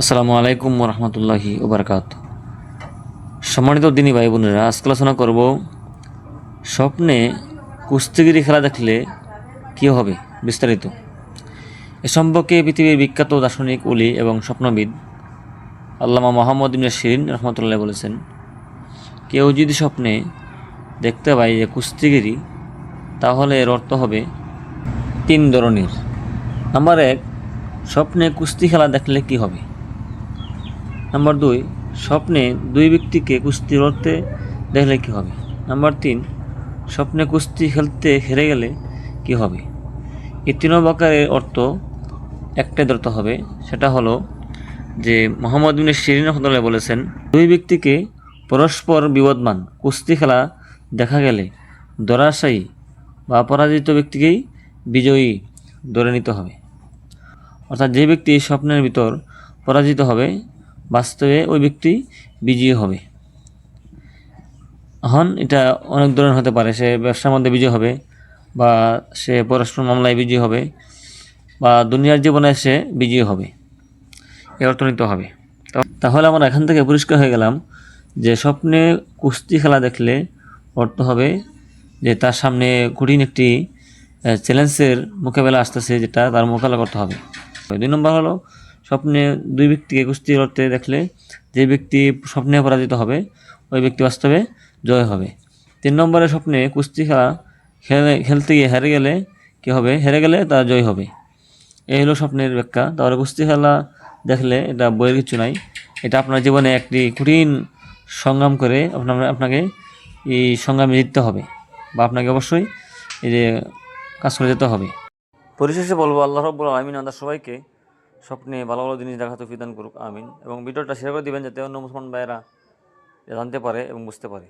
আসসালামু আলাইকুম রহমতুল্লাহি ওবরকাত। সম্মানিত দিনী ভাই বোনেরা, আজকে আলোচনা করব স্বপ্নে কুস্তিগিরি খেলা দেখলে কী হবে বিস্তারিত। এ সম্পর্কে পৃথিবীর বিখ্যাত দার্শনিক উলি এবং স্বপ্নবিদ আল্লামা মোহাম্মদ ইমরা শিরিন রহমতুল্লাহ বলেছেন, কেউ যদি স্বপ্নে দেখতে পায় যে কুস্তিগিরি, তাহলে এর অর্থ হবে তিন ধরনের। নাম্বার এক, স্বপ্নে কুস্তি খেলা দেখলে কি হবে? নাম্বার দুই, স্বপ্নে দুই ব্যক্তিকে কুস্তি লড়তে দেখলে কি হবে? নাম্বার তিন, স্বপ্নে কুস্তি খেলতে হেরে গেলে কি হবে? এই তিন প্রকারের অর্থ একটাই ধরতে হবে, সেটা হলো যে মোহাম্মদ বিন শিরিন রহমতুল্লাহ বলেছেন, দুই ব্যক্তিকে পরস্পর বিবদমান কুস্তি খেলা দেখা গেলে দরাশায়ী বা পরাজিত ব্যক্তিকেই বিজয়ী ধরে নিতে হবে। অর্থাৎ যে ব্যক্তি স্বপ্নের ভিতর পরাজিত হবে বাস্তবে ওই ব্যক্তি বিজয়ী হবে। এখন এটা অনেক ধরনের হতে পারে, সে ব্যবসার মধ্যে বিজয়ী হবে বা সে পরস্পর মামলায় বিজয়ী হবে বা দুনিয়ার জীবনে সে বিজয়ী হবে এ অর্থ নিতে হবে। তাহলে আমরা এখান থেকে পরিষ্কার হয়ে গেলাম যে স্বপ্নে কুস্তি খেলা দেখলে অর্থ হবে যে তার সামনে কঠিন একটি চ্যালেঞ্জের মোকাবেলা আসতেছে যেটা তার মোকাবেলা করতে হবে। দুই নম্বর হলো স্বপ্নে দুই ব্যক্তিকে কুস্তি লড়তে দেখলে যে ব্যক্তি স্বপ্নে পরাজিত হবে, ওই ব্যক্তি বাস্তবে জয় হবে। তিন নম্বরে স্বপ্নে কুস্তি খেলা খেলে, খেলতে গিয়ে হেরে গেলে কী হবে? হেরে গেলে তার জয় হবে। এই হলো স্বপ্নের ব্যাখ্যা। তাহলে কুস্তি খেলা দেখলে এটা বইয়ের কিছু নাই। এটা আপনার জীবনে একটি কঠিন সংগ্রাম করে আপনার, আপনাকে এই সংগ্রামে জিততে হবে বা আপনাকে অবশ্যই এই যে কাজ করে যেতে হবে। পরিশেষে বলব, আল্লাহ রব্বুল আমিন আমাদের সবাইকে স্বপ্নে ভালো ভালো জিনিস দেখাতে ফিদান করুক, আমিন। এবং ভিডিওটা শেয়ার করে দিবেন যাতে অন্য মুসলমান ভাইয়েরা জানতে পারে এবং বুঝতে পারে।